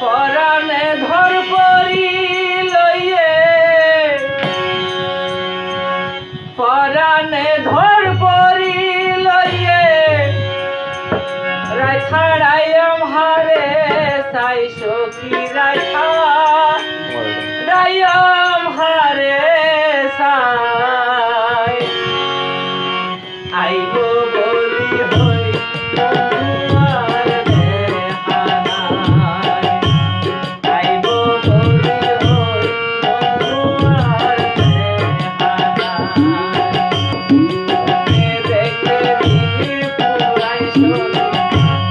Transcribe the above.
পরাণে ধর পরি লইয়ে। পরাণে ধর পরি লইয়ে। রাখাড়াইম আমারে সাই সখী রাখা Thank you.